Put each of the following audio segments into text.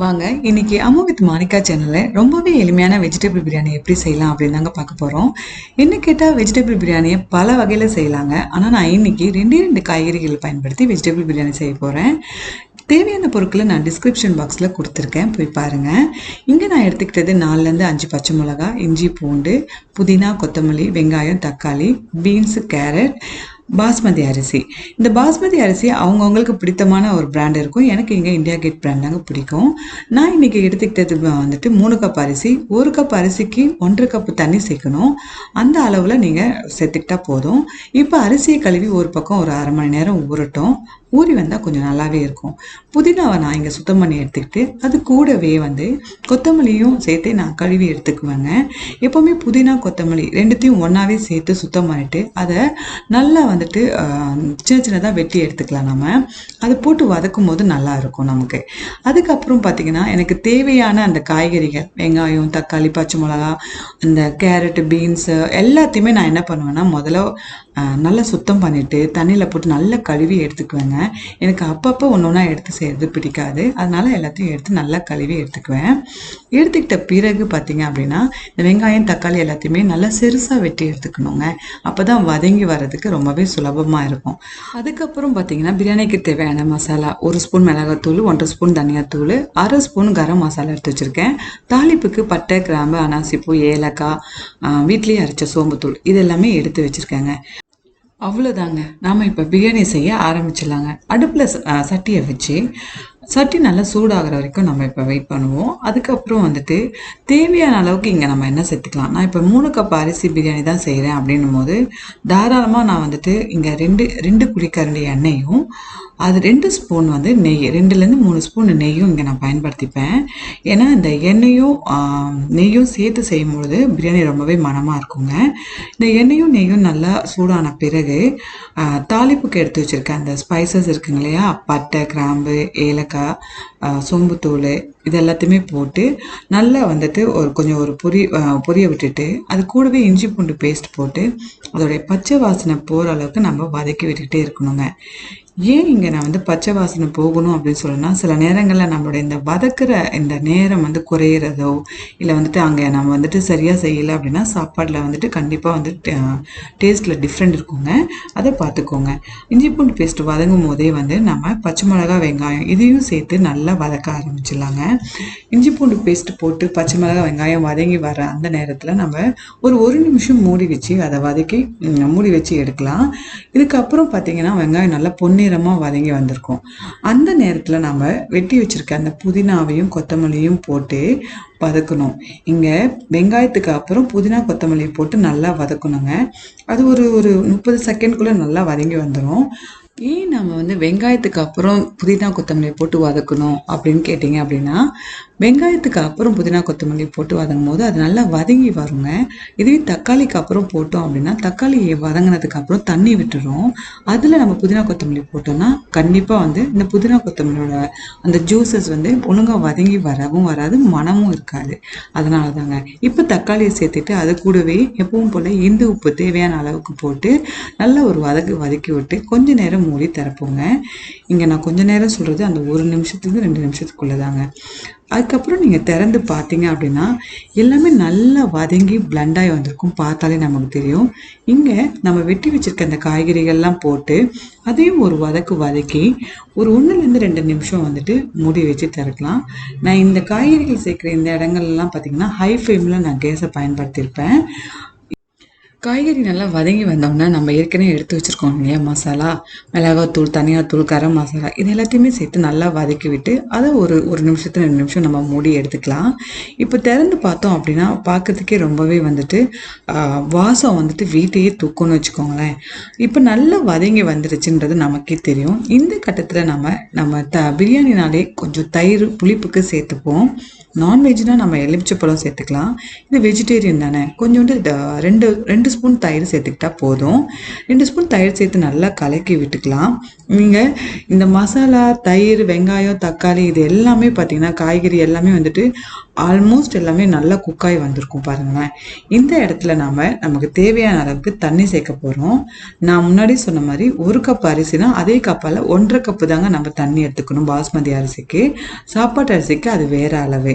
வாங்க இன்னைக்கு அம்மா வித் மாணிக்கா சேனலில் ரொம்பவே எளிமையான வெஜிடபிள் பிரியாணி எப்படி செய்யலாம் அப்படின்னு தாங்க பார்க்க போகிறோம் என்ன கேட்டால் வெஜிடபிள் பிரியாணியை பல வகையில் செய்யலாங்க. ஆனால் நான் இன்னைக்கு ரெண்டே ரெண்டு காய்கறிகள் பயன்படுத்தி வெஜிடபிள் பிரியாணி செய்ய போகிறேன் தேவையான பொருட்களை நான் டிஸ்கிரிப்ஷன் பாக்ஸில் கொடுத்துருக்கேன். போய் பாருங்கள் இங்கே நான் எடுத்துக்கிட்டது நாலுலேருந்து அஞ்சு பச்சை மிளகா இஞ்சி பூண்டு புதினா கொத்தமல்லி வெங்காயம் தக்காளி பீன்ஸு கேரட் பாஸ்மதி அரிசி. இந்த பாஸ்மதி அரிசி அவங்கவுங்களுக்கு பிடித்தமான ஒரு பிராண்ட் இருக்கும். எனக்கு இங்கே இந்தியா கேட் பிராண்ட் தாங்க பிடிக்கும். நான் இன்னைக்கு எடுத்துக்கிட்டது வந்துட்டு மூணு கப் அரிசி. ஒரு கப் அரிசிக்கு ஒன்றரை கப் தண்ணி சேர்க்கணும். அந்த அளவில் நீங்கள் சேர்த்துக்கிட்டா போதும். இப்போ அரிசியை கழுவி ஒரு பக்கம் ஒரு அரை மணி நேரம் ஊறட்டும். ஊறி வந்தால் கொஞ்சம் நல்லாவே இருக்கும். புதினாவை நான் இங்கே சுத்தம் பண்ணி எடுத்துக்கிட்டு அது கூடவே வந்து கொத்தமல்லியும் சேர்த்து நான் கழுவி எடுத்துக்குவேங்க. எப்போவுமே புதினா கொத்தமல்லி ரெண்டுத்தையும் ஒன்றாவே சேர்த்து சுத்தம் பண்ணிட்டு அதை நல்லா வந்துட்டு சின்ன சின்னதாக வெட்டி எடுத்துக்கலாம் நம்ம அதை போட்டு வதக்கும் போது நல்லா இருக்கும் நமக்கு. அதுக்கப்புறம் பார்த்தீங்கன்னா எனக்கு தேவையான அந்த காய்கறிகள் வெங்காயம் தக்காளி பச்சை மிளகா அந்த கேரட் பீன்ஸு எல்லாத்தையுமே நான் என்ன பண்ணுவேன்னா முதல்ல நல்லா சுத்தம் பண்ணிட்டு தண்ணியில் போட்டு நல்லா கழுவி எடுத்துக்குவேங்க. எனக்கு அப்பப்போ ஒன்று ஒன்றா எடுத்து செய்கிறது பிடிக்காது. அதனால் எல்லாத்தையும் எடுத்து நல்லா கழுவி எடுத்துக்குவேன். எடுத்துக்கிட்ட பிறகு பார்த்தீங்க அப்படின்னா இந்த வெங்காயம் தக்காளி எல்லாத்தையுமே நல்லா சிறுசாக வெட்டி எடுத்துக்கணுங்க. அப்போ தான் வதங்கி வர்றதுக்கு ரொம்பவே சுலபமாக இருக்கும். அதுக்கப்புறம் பார்த்திங்கன்னா பிரியாணிக்கு தேவையான மசாலா ஒரு ஸ்பூன் மிளகாத்தூள் ஒன்றரை ஸ்பூன் தனியாத்தூள் அரை ஸ்பூன் கரம் மசாலா எடுத்து வச்சுருக்கேன். தாளிப்புக்கு பட்டை கிராம்பு அனாசிப்பூ ஏலக்காய் வீட்லேயே அரைச்ச சோம்புத்தூள் இது எல்லாமே எடுத்து வச்சுருக்கேங்க. அவ்வளோதாங்க நாம் இப்போ பிரியாணி செய்ய ஆரம்பிச்சிடலாங்க. அடுப்பில் சட்டியை வச்சு சட்டி நல்லா சூடாகிற வரைக்கும் நம்ம இப்போ வெயிட் பண்ணுவோம். அதுக்கப்புறம் வந்துட்டு தேவையான அளவுக்கு இங்கே நம்ம என்ன சேர்த்துக்கலாம். நான் இப்போ மூணு கப் அரிசி பிரியாணி தான் செய்கிறேன் அப்படின்னும் போது தாராளமாக நான் வந்துட்டு இங்கே ரெண்டு ரெண்டு குழிக்கரண்டி எண்ணெயும் அது ரெண்டு ஸ்பூன் வந்து நெய் ரெண்டுலேருந்து மூணு ஸ்பூன் நெய்யும் இங்கே நான் பயன்படுத்திப்பேன். ஏன்னா இந்த எண்ணெயும் நெய்யும் சேர்த்து செய்யும் பொழுது பிரியாணி ரொம்பவே மனமாக இருக்குங்க. இந்த எண்ணெயும் நெய்யும் நல்லா சூடான பிறகு தாளிப்புக்கு எடுத்து வச்சுருக்கேன் அந்த ஸ்பைசஸ் இருக்குங்க இல்லையா? பட்டை கிராம்பு ஏலக்காய் ஆஹ், சோம்புத்தூள் இது எல்லாத்தையுமே போட்டு நல்லா வந்துட்டு ஒரு கொஞ்சம் ஒரு பொரி பொரிய விட்டுட்டு அது கூடவே இஞ்சி பூண்டு பேஸ்ட் போட்டு அதோடைய பச்சை வாசனை போகிற அளவுக்கு நம்ம வதக்கி விட்டுக்கிட்டே இருக்கணுங்க. ஏன் இங்கே நான் வந்து பச்சை வாசனை போகணும் அப்படின்னு சொல்லணும்னா சில நேரங்களில் நம்மளுடைய இந்த வதக்குற இந்த நேரம் வந்து குறையிறதோ இல்லை வந்துட்டு அங்கே நம்ம வந்துட்டு சரியாக செய்யலை அப்படின்னா சாப்பாட்டில் வந்துட்டு கண்டிப்பாக வந்து டேஸ்ட்டில் டிஃப்ரெண்ட் இருக்குங்க. அதை பார்த்துக்கோங்க. இஞ்சி பூண்டு பேஸ்ட் வதங்கும் போதே வந்து நம்ம பச்சை மிளகா வெங்காயம் இதையும் சேர்த்து நல்லா வதக்க ஆரம்பிச்சிடலாங்க. இஞ்சி பூண்டு பேஸ்ட் போட்டு பச்சை மிளகா வெங்காயம் வதங்கி வர அந்த நேரத்தில் நம்ம ஒரு ஒரு நிமிஷம் மூடி வச்சு அதை வதக்கி மூடி வச்சு எடுக்கலாம். இதுக்கப்புறம் பார்த்தீங்கன்னா வெங்காயம் நல்லா பொன்னிறமாக வதங்கி வந்திருக்கும். அந்த நேரத்தில் நம்ம வெட்டி வச்சிருக்க அந்த புதினாவையும் கொத்தமல்லியும் போட்டு வதக்கணும். இங்கே வெங்காயத்துக்கு அப்புறம் புதினா கொத்தமல்லி போட்டு நல்லா வதக்கணுங்க. அது ஒரு ஒரு முப்பது செகண்ட்குள்ளே நல்லா வதங்கி வந்துடும் ஏன் நம்ம வந்து வெங்காயத்துக்கு அப்புறம் புதினா கொத்தமல்லி போட்டு வதக்கணும் அப்படின்னு கேட்டிங்க அப்படின்னா வெங்காயத்துக்கு அப்புறம் புதினா கொத்தமல்லி போட்டு வதங்கும் போது அது நல்லா வதங்கி வருங்க. இதுவே தக்காளிக்கு அப்புறம் போட்டோம் அப்படின்னா தக்காளி வதங்கினதுக்கு அப்புறம் தண்ணி விட்டுரும். அதில் நம்ம புதினா கொத்தமல்லி போட்டோம்னா கண்டிப்பாக வந்து இந்த புதினா கொத்தமல்லியோட அந்த ஜூஸஸ் வந்து ஒழுங்காக வதங்கி வரவும் வராது மனமும் இருக்காது. அதனால தாங்க இப்போ தக்காளியை சேர்த்துட்டு அது கூடவே எப்பவும் போல் இந்து உப்பு தேவையான அளவுக்கு போட்டு நல்லா ஒரு வதக்கு வதக்கி விட்டு கொஞ்ச நேரம் மூடி திறப்போங்க. இங்கே நான் கொஞ்ச நேரம் சொல்கிறது அந்த ஒரு நிமிஷத்துக்கு ரெண்டு நிமிஷத்துக்குள்ளே தாங்க அதுக்கப்புறம் நீங்கள் திறந்து பார்த்தீங்க அப்படின்னா எல்லாமே நல்லா வதங்கி பிளண்டாகி வந்திருக்கும். பார்த்தாலே நமக்கு தெரியும். இங்கே நம்ம வெட்டி வச்சிருக்க அந்த காய்கறிகள்லாம் போட்டு அதையும் ஒரு வதக்கு வதக்கி ஒரு ஒன்றுலேருந்து ரெண்டு நிமிஷம் வந்துட்டு மூடி வச்சு திறக்கலாம். நான் இந்த காய்கறிகள் சேர்க்குற இந்த இடங்கள்லாம் பார்த்தீங்கன்னா ஹை ஃப்ளேமில் நான் கேஸை பயன்படுத்தியிருப்பேன். காய்கறி நல்லா வதங்கி வந்தோம்னா நம்ம ஏற்கனவே எடுத்து வச்சுருக்கோம் இல்லையா? மசாலா மிளகாத்தூள் தனியாத்தூள் கரம் மசாலா இது எல்லாத்தையுமே சேர்த்து நல்லா வதக்கி விட்டு அதை ஒரு ஒரு நிமிஷத்து ரெண்டு நிமிஷம் நம்ம மூடி எடுத்துக்கலாம். இப்போ திறந்து பார்த்தோம் அப்படின்னா பார்க்குறதுக்கே ரொம்பவே வந்துட்டு வாசம் வந்துட்டு வீட்டையே தூக்கணும்னு வச்சுக்கோங்களேன். இப்போ நல்லா வதங்கி வந்துருச்சுன்றது நமக்கே தெரியும். இந்த கட்டத்தில் நம்ம நம்ம த பிரியாணினாலே கொஞ்சம் தயிர் புளிப்புக்கு சேர்த்துப்போம். நான்வெஜ்னால் நம்ம எலுமிச்சப்பழம் சேர்த்துக்கலாம். இது வெஜிடேரியன் தானே. கொஞ்சோண்டு ரெண்டு ரெண்டு ஸ்பூன் தயிர் சேர்த்துக்கிட்டா போதும். ரெண்டு ஸ்பூன் தயிர் சேர்த்து நல்லா கலக்கி விட்டுக்கலாம். நீங்கள் இந்த மசாலா தயிர் வெங்காயம் தக்காளி இது எல்லாமே பார்த்திங்கன்னா காய்கறி எல்லாமே வந்துட்டு ஆல்மோஸ்ட் எல்லாமே நல்லா குக்காய் வந்திருக்கும் பாருங்களேன். இந்த இடத்துல நாம் நமக்கு தேவையான அளவுக்கு தண்ணி சேர்க்க போகிறோம் நான் முன்னாடி சொன்ன மாதிரி ஒரு கப் அரிசினா அதே கப்பால் ஒன்றரை கப்பு தாங்க நம்ம தண்ணி எடுத்துக்கணும் பாஸ்மதி அரிசிக்கு. சாப்பாட்டு அரிசிக்கு அது வேற அளவு.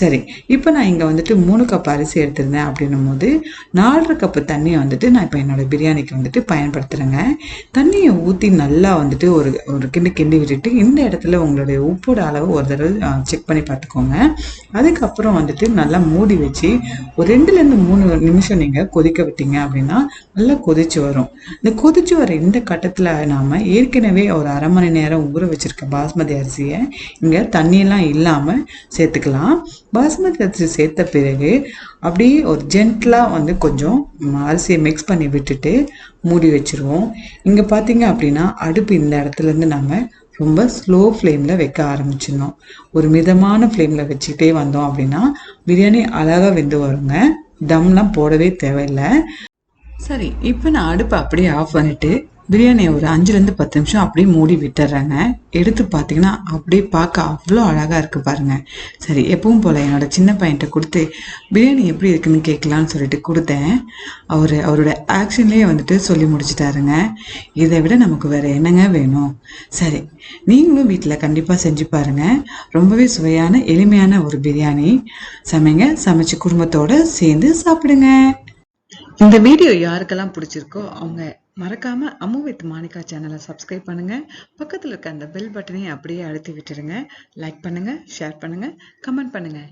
சரி இப்போ நான் இங்கே வந்துட்டு மூணு கப் அரிசி எடுத்திருந்தேன் அப்படின்னும் போது நாலரை கப்பு தண்ணியை வந்துட்டு நான் இப்போ என்னோடய பிரியாணிக்கு வந்துட்டு பயன்படுத்துகிறேங்க தண்ணியை ஊற்றி நல்லா வந்துட்டு ஒரு ஒரு கிண்டு கிண்டி விட்டுட்டு இந்த இடத்துல உங்களுடைய உப்போட அளவு ஒரு தடவை செக் பண்ணி பார்த்துக்கோங்க. அதுக்கப்புறம் வந்துட்டு நல்லா மூடி வச்சு ஒரு ரெண்டுலேருந்து மூணு நிமிஷம் நீங்கள் கொதிக்க விட்டீங்க அப்படின்னா நல்லா கொதிச்சு வரும். இந்த கொதிச்சு வர இந்த கட்டத்தில் நாம் ஏற்கனவே ஒரு அரை மணி நேரம் ஊற வச்சுருக்க பாஸ்மதி அரிசியை இங்கே தண்ணியெல்லாம் இல்லாமல் சேர்த்துக்கலாம். பாஸ்மதி அரிசி சேர்த்த பிறகு அப்படியே ஒரு ஜென்டலாக வந்து கொஞ்சம் அரிசியை மிக்ஸ் பண்ணி விட்டுட்டு மூடி வச்சிருவோம். இங்கே பார்த்தீங்க அப்படின்னா அடுப்பு இந்த இடத்துல இருந்து நம்ம ரொம்ப ஸ்லோ ஃப்ளேமில் வைக்க ஆரம்பிச்சிடணும். ஒரு மிதமான ஃப்ளேமில் வச்சுக்கிட்டே வந்தோம் அப்படின்னா பிரியாணி அழகாக வெந்து வருங்க. தம்லாம் போடவே தேவையில்லை. சரி இப்போ நான் அடுப்பை அப்படியே ஆஃப் பண்ணிவிட்டு பிரியாணியை ஒரு அஞ்சுலேருந்து பத்து நிமிஷம் அப்படியே மூடி விட்டுறேங்க. எடுத்து பார்த்தீங்கன்னா அப்படியே பார்க்க அவ்வளோ அழகாக இருக்குது பாருங்க. சரி எப்பவும் போல் என்னோடய சின்ன பையன்கிட்ட கொடுத்து பிரியாணி எப்படி இருக்குன்னு கேட்கலான்னு சொல்லிட்டு கொடுத்தேன். அவர் அவரோட ஆக்ஷன்லேயே வந்துட்டு சொல்லி முடிச்சிட்டாருங்க. இதை விட நமக்கு வேறு என்னங்க வேணும்? சரி நீங்களும் வீட்டில் கண்டிப்பாக செஞ்சு பாருங்க. ரொம்பவே சுவையான எளிமையான ஒரு பிரியாணி. சமைங்க சமைச்சு குடும்பத்தோடு சேர்ந்து சாப்பிடுங்க. இந்த வீடியோ யாருக்கெல்லாம் பிடிச்சிருக்கோ அவங்க மறக்காம அம்மு வித் மாணிக்கா சேனலை சப்ஸ்கிரைப் பண்ணுங்க. பக்கத்தில் இருக்க அந்த பெல் பட்டனையும் அப்படியே அழுத்தி விட்டுருங்க. லைக் பண்ணுங்க ஷேர் பண்ணுங்க கமெண்ட் பண்ணுங்க.